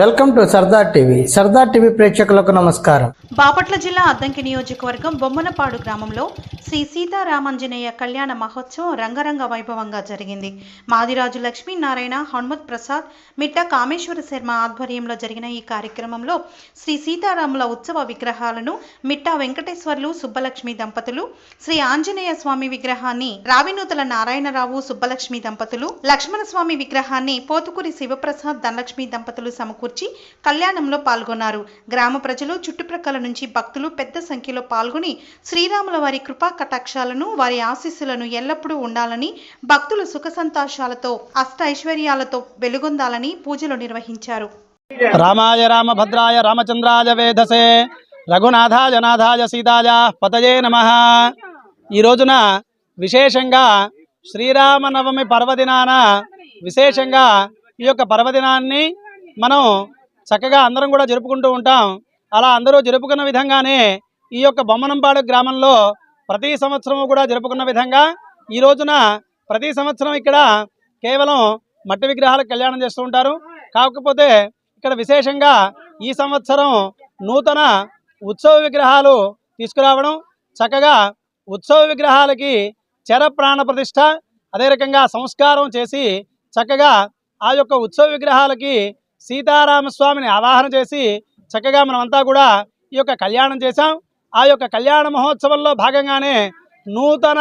Welcome to Sardar TV. Sardar TV ప్రేక్షకులకు నమస్కారం. బాపట్ల జిల్లా అద్దంకి నియోజకవర్గం బొమ్మనపాడు గ్రామంలో శ్రీ సీతారామాంజనేయ కళ్యాణ మహోత్సవం రంగరంగ వైభవంగా జరిగింది. మాదిరాజు లక్ష్మీనారాయణ హనుమత్ ప్రసాద్ మిట్ట కామేశ్వర శర్మ ఆధ్వర్యంలో జరిగిన ఈ కార్యక్రమంలో శ్రీ సీతారాముల ఉత్సవ విగ్రహాలను మిట్టా వెంకటేశ్వర్లు సుబ్బలక్ష్మి దంపతులు శ్రీ ఆంజనేయ స్వామి విగ్రహాన్ని రావినూతల నారాయణరావు సుబ్బలక్ష్మి దంపతులు లక్ష్మణ స్వామి విగ్రహాన్ని పోతుకూరి శివప్రసాద్ ధనలక్ష్మి దంపతులు సమకూర్చి కళ్యాణంలో పాల్గొన్నారు. గ్రామ ప్రజలు చుట్టుప్రక్కల నుంచి భక్తులు పెద్ద సంఖ్యలో పాల్గొని శ్రీరాముల వారి కృపా కటాక్షాలను వారి ఆశీస్సులను ఎల్లప్పుడూ ఉండాలని భక్తులు సుఖ సంతోషాలతో అష్ట ఐశ్వర్యాలతో వెలుగొందాలని పూజలు నిర్వహించారు. రామాయ రామభద్రాయ రామచంద్రాయ వేధసే రఘునాథాయ నాథాయ సీతాయ పతయే నమ. ఈ రోజున విశేషంగా శ్రీరామనవమి పర్వదినాన విశేషంగా ఈ యొక్క పర్వదినాన్ని మనం చక్కగా అందరం కూడా జరుపుకుంటూ ఉంటాం. అలా అందరూ జరుపుకున్న విధంగానే ఈ యొక్క బొమ్మనంపాడు గ్రామంలో ప్రతి సంవత్సరము కూడా జరుపుకున్న విధంగా ఈ రోజున ప్రతి సంవత్సరం ఇక్కడ కేవలం మట్టి విగ్రహాల కళ్యాణం చేస్తూ ఉంటారు. కాకపోతే ఇక్కడ విశేషంగా ఈ సంవత్సరం నూతన ఉత్సవ విగ్రహాలు తీసుకురావడం చక్కగా ఉత్సవ విగ్రహాలకి చర ప్రాణ ప్రతిష్ట అదే రకంగా సంస్కారం చేసి చక్కగా ఆ యొక్క ఉత్సవ విగ్రహాలకి సీతారామస్వామిని ఆవాహన చేసి చక్కగా మనమంతా కూడా ఈ యొక్క కళ్యాణం చేశాం. ఆ యొక్క కళ్యాణ మహోత్సవంలో భాగంగానే నూతన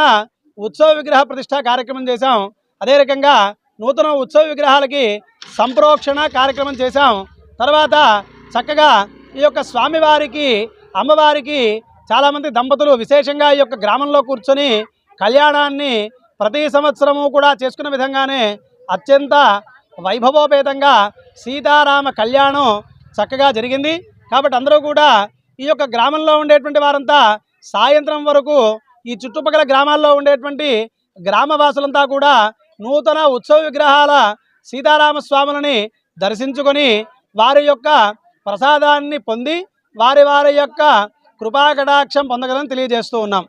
ఉత్సవ విగ్రహ ప్రతిష్ట కార్యక్రమం చేశాం. అదే రకంగా నూతన ఉత్సవ విగ్రహాలకి సంప్రోక్షణ కార్యక్రమం చేశాం. తర్వాత చక్కగా ఈ యొక్క స్వామివారికి అమ్మవారికి చాలామంది దంపతులు విశేషంగా ఈ యొక్క గ్రామంలో కూర్చొని కళ్యాణాన్ని ప్రతి సంవత్సరము కూడా చేసుకున్న విధంగానే అత్యంత వైభవోపేతంగా సీతారామ కళ్యాణం చక్కగా జరిగింది. కాబట్టి అందరూ కూడా ఈ యొక్క గ్రామంలో ఉండేటువంటి వారంతా సాయంత్రం వరకు ఈ చుట్టుపక్కల గ్రామాల్లో ఉండేటువంటి గ్రామవాసులంతా కూడా నూతన ఉత్సవ విగ్రహాల సీతారామస్వాములని దర్శించుకొని వారి యొక్క ప్రసాదాన్ని పొంది వారి వారి యొక్క కృపాకటాక్షం పొందగలని తెలియజేస్తూ ఉన్నాం.